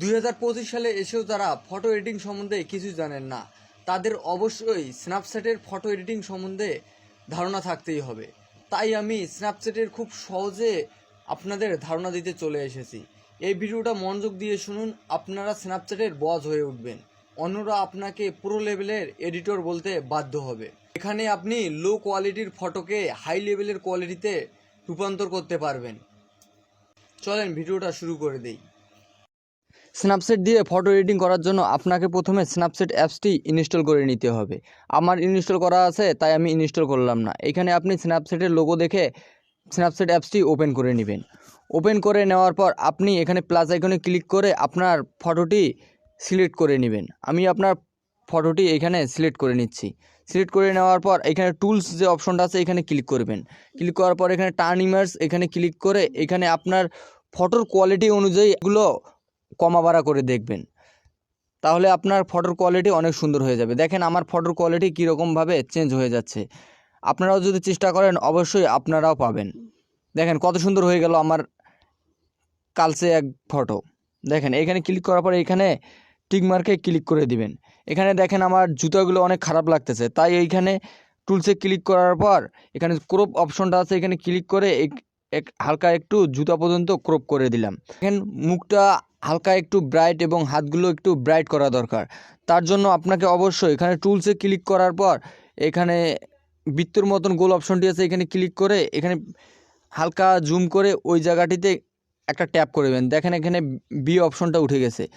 দুই হাজার পঁচিশ সালে এসেও যারা ফটো এডিটিং সম্বন্ধে কিছু জানেন না। তাদের অবশ্যই স্ন্যাপচ্যাটের ফটো এডিটিং সম্বন্ধে ধারণা থাকতেই হবে। তাই আমি স্ন্যাপচ্যাটের খুব সহজে আপনাদের ধারণা দিতে চলে এসেছি। এই ভিডিওটা মনোযোগ দিয়ে শুনুন, আপনারা স্ন্যাপচ্যাটের বজ হয়ে উঠবেন। অন্যরা আপনাকে পুরো লেভেলের এডিটর বলতে বাধ্য হবে। এখানে আপনি লো কোয়ালিটির ফটোকে হাই লেভেলের কোয়ালিটিতে রূপান্তর করতে পারবেন। চলেন ভিডিওটা শুরু করে দেই। স্ন্যাপচ্যাট দিয়ে ফটো এডিটিং করার জন্য আপনাকে প্রথমে স্ন্যাপসেট অ্যাপসটি ইনস্টল করে নিতে হবে। আমার ইনস্টল করা আছে, তাই আমি ইনস্টল করলাম না। এখানে আপনি স্ন্যাপচ্যাটের লোগো দেখে স্ন্যাপচ্যাট অ্যাপসটি ওপেন করে নেবেন। ওপেন করে নেওয়ার পর আপনি এখানে প্লাস আইকনে ক্লিক করে আপনার ফটোটি সিলেক্ট করে নেবেন। আমি আপনার ফটোটি এখানে সিলেক্ট করে নিচ্ছি। সিলেক্ট করে নেওয়ার পর এখানে টুলস যে অপশনটা আছে, এখানে ক্লিক করবেন। ক্লিক করার পর এখানে টার্ন ইমার্স এখানে ক্লিক করে এখানে আপনার ফটোর কোয়ালিটি অনুযায়ী এগুলো কমা বাড়া করে দেখবেন। তাহলে আপনার ফটোর কোয়ালিটি অনেক সুন্দর হয়ে যাবে। দেখেন আমার ফটোর কোয়ালিটি কীরকমভাবে চেঞ্জ হয়ে যাচ্ছে। আপনারাও যদি চেষ্টা করেন, অবশ্যই আপনারাও পাবেন। দেখেন কত সুন্দর হয়ে গেল আমার কালসে এক ফটো দেখেন, এখানে ক্লিক করার পরে এখানে টিকমার্কে ক্লিক করে দিবেন। এখানে দেখেন আমার জুতাগুলো অনেক খারাপ লাগতেছে। তাই এইখানে টুলসে ক্লিক করার পর এখানে ক্রপ অপশনটা আছে, এখানে ক্লিক করে এক- হালকা একটু জুতা পর্যন্ত ক্রপ করে দিলাম। দেখেন, মুখটা হালকা একটু ব্রাইট এবং হাতগুলো একটু ব্রাইট করা দরকার। তার জন্য আপনাকে অবশ্যই এখানে টুলসে ক্লিক করার পর এখানে বৃত্তর মতন গোল অপশনটি আছে, এখানে ক্লিক করে এখানে হালকা জুম করে ওই জায়গাটিতে একটা ট্যাপ করবেন দেখেন, এখানে বি অপশনটা উঠে গেছে।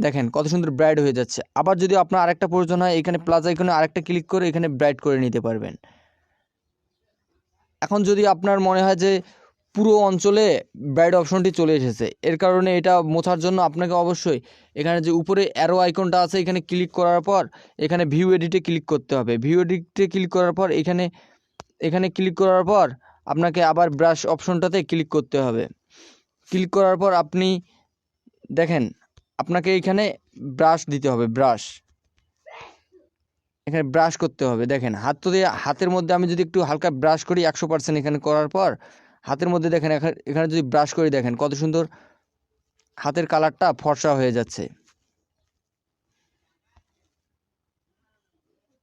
দেখেন, কত সুন্দর ব্রাইট হয়ে যাচ্ছে। আবার যদি আপনার আরেকটা প্রয়োজন হয়, এখানে প্লাস আইকনে আরেকটা ক্লিক করে এখানে ব্রাইট করে নিতে পারবেন। এখন যদি আপনার মনে হয় যে পুরো অঞ্চলে ব্রাইট অপশনটি চলে এসেছে, এর কারণে এটা মোছার জন্য আপনাকে অবশ্যই এখানে যে উপরে অ্যারো আইকনটা আছে, এখানে ক্লিক করার পর এখানে ভিউ এডিটে ক্লিক করতে হবে। ভিউ এডিটে ক্লিক করার পর এখানে এখানে ক্লিক করার পর আপনাকে আবার ব্রাশ অপশনটাতে ক্লিক করতে হবে। ক্লিক করার পর আপনি, দেখেন, আপনাকে এখানে ব্রাশ দিতে হবে ব্রাশ এখানে ব্রাশ করতে হবে। দেখেন, হাত তো হাতের মধ্যে আমি যদি একটু হালকা ব্রাশ করি একশো পার্সেন্ট এখানে করার পর, হাতের মধ্যে দেখেন, এখা- এখানে যদি ব্রাশ করি, দেখেন কত সুন্দর হাতের কালারটা ফর্সা হয়ে যাচ্ছে।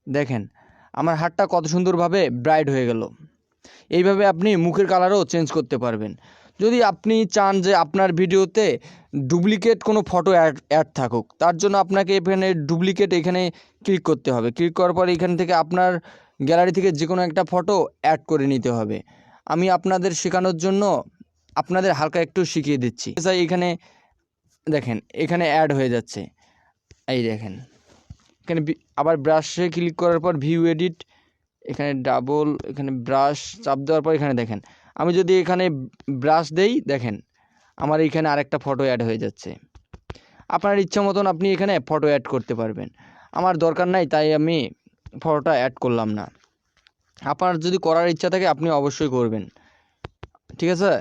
দেখেন, আমার হাতটা কত সুন্দরভাবে ব্রাইট হয়ে গেল। এইভাবে আপনি মুখের কালারও চেঞ্জ করতে পারবেন। যদি আপনি চান যে আপনার ভিডিওতে ডুপ্লিকেট কোনো ফটো অ্যাড অ্যাড থাকুক, তার জন্য আপনাকে এখানে ডুপ্লিকেট এখানে ক্লিক করতে হবে। ক্লিক করার পর এখান থেকে আপনার গ্যালারি থেকে যে কোনো একটা ফটো অ্যাড করে নিতে হবে। আমি আপনাদের শেখানোর জন্য আপনাদের হালকা একটু শিখিয়ে দিচ্ছি। তাই এখানে দেখেন, এখানে অ্যাড হয়ে যাচ্ছে। এই দেখেন, এখানে আবার ব্রাশে ক্লিক করার পর ভিউ এডিট এখানে ডাবল এখানে ব্রাশ চাপ দেওয়ার পর এখানে দেখেন। আমি যদি এখানে ব্রাশ দেই, দেখেন, আমার এখানে আরেকটা ফটো অ্যাড হয়ে যাচ্ছে। আপনার ইচ্ছা মতন আপনি এখানে ফটো অ্যাড করতে পারবেন। আমার দরকার নাই, তাই আমি ফটোটা অ্যাড করলাম না। আপনার যদি করার ইচ্ছা থাকে, আপনি অবশ্যই করবেন। ঠিক আছে?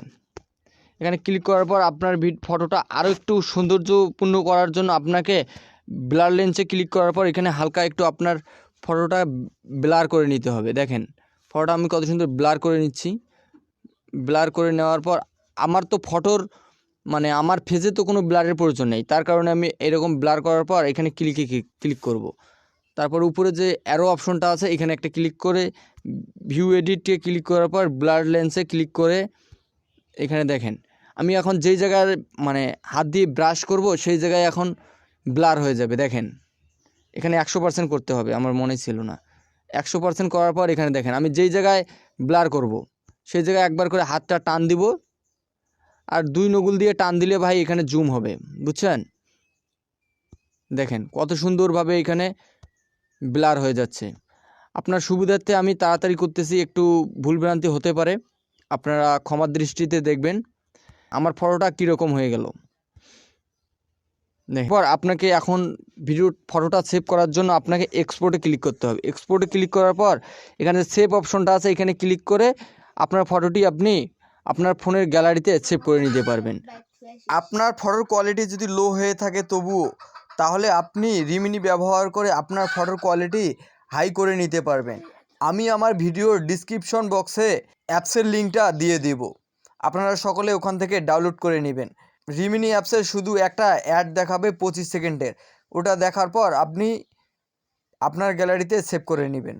এখানে ক্লিক করার পর আপনার ফটোটা আরও একটু সৌন্দর্যপূর্ণ করার জন্য আপনাকে ব্লার লেন্সে ক্লিক করার পর এখানে হালকা একটু আপনার ফটোটা ব্লার করে নিতে হবে। দেখেন ফটোটা আমি কত সুন্দর ব্লার করে নিচ্ছি। ব্লার করে নেওয়ার পর আমার তো ফটোর মানে আমার ফেজে তো কোনো ব্লারের প্রয়োজন নেই। তার কারণে আমি এরকম ব্লার করার পর এখানে ক্লিকে ক্লিক করব। তারপর উপরে যে অ্যারো অপশনটা আছে, এখানে একটা ক্লিক করে ভিউ এডিটে ক্লিক করার পর ব্লার লেন্সে ক্লিক করে এখানে দেখেন। আমি এখন যেই জায়গায় মানে হাত দিয়ে ব্রাশ করব, সেই জায়গায় এখন ব্লার হয়ে যাবে, দেখেন। এখানে একশো পার্সেন্ট করতে হবে, আমার মনে ছিল না। একশো পার্সেন্ট করার পর এখানে দেখেন, আমি যেই জায়গায় ব্লার করব, সেই জায়গায় একবার করে হাতটা টান দিব আর দুই নগুল দিয়ে টান দিলে ভাই এখানে জুম হবে, বুঝছেন? দেখেন, কত সুন্দরভাবে এখানে ব্লার হয়ে যাচ্ছে। আপনার সুবিধার্থে আমি তাড়াতাড়ি করতেছি, একটু ভুলভ্রান্তি হতে পারে। আপনারা ক্ষমার দৃষ্টিতে দেখবেন, আমার ফটোটা কীরকম হয়ে গেল। পর আপনাকে এখন ভিডিও, ফটোটা সেভ করার জন্য আপনাকে এক্সপোর্টে ক্লিক করতে হবে। এক্সপোর্টে ক্লিক করার পর, এখানে সেভ অপশনটা আছে, এখানে ক্লিক করে আপনার ফটোটি আপনি আপনার ফোনের গ্যালারিতে সেভ করে নিতে পারবেন। আপনার ফটোর কোয়ালিটি যদি লো হয়ে থাকে তবুও, তাহলে আপনি রিমিনি ব্যবহার করে আপনার ফটোর কোয়ালিটি হাই করে নিতে পারবেন। আমি আমার ভিডিওর ডিসক্রিপশন বক্সে অ্যাপসের লিঙ্কটা দিয়ে দেব। আপনারা সকলে ওখান থেকে ডাউনলোড করে নেবেন। রিমিনি অ্যাপসে শুধু একটা অ্যাড দেখাবে পঁচিশ সেকেন্ডের। ওটা দেখার পর আপনি আপনার গ্যালারিতে সেভ করে নেবেন।